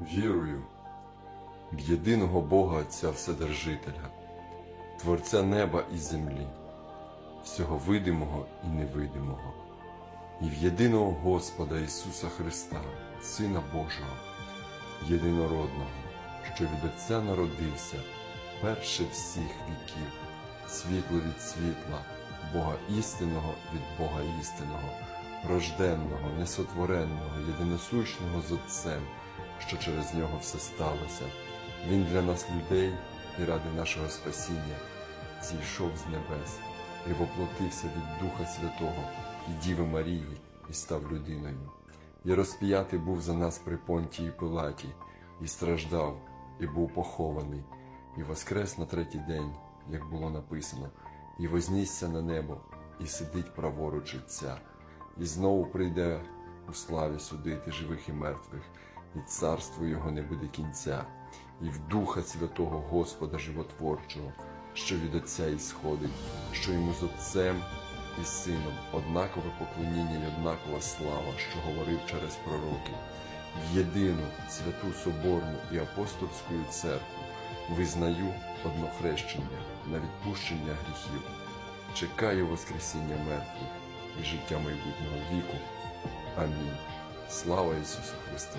Вірую в єдиного Бога Отця Вседержителя, Творця неба і землі, всього видимого і невидимого, і в єдиного Господа Ісуса Христа, Сина Божого, єдинородного, що від Отця народився перше всіх віків, світло від світла, Бога істинного від Бога істинного, рожденного, несотвореного, єдиносущного з Отцем, що через нього все сталося. Він для нас людей і ради нашого спасіння зійшов з небес і воплотився від Духа Святого і Діви Марії і став людиною. І розп'ятий був за нас при Понтії Пилаті, і страждав, і був похований, і воскрес на третій день, як було написано, і вознісся на небо, і сидить праворуч Отця, і знову прийде у славі судити живих і мертвих, і царство його не буде кінця, і в Духа Святого Господа Животворчого, що від Отця ісходить, що йому з Отцем і Сином однакове поклоніння і однакова слава, що говорив через пророків, в єдину святу Соборну і апостольську церкву визнаю однохрещення на відпущення гріхів, чекаю Воскресіння мертвих і життя майбутнього віку. Амінь. Слава Ісусу Христу!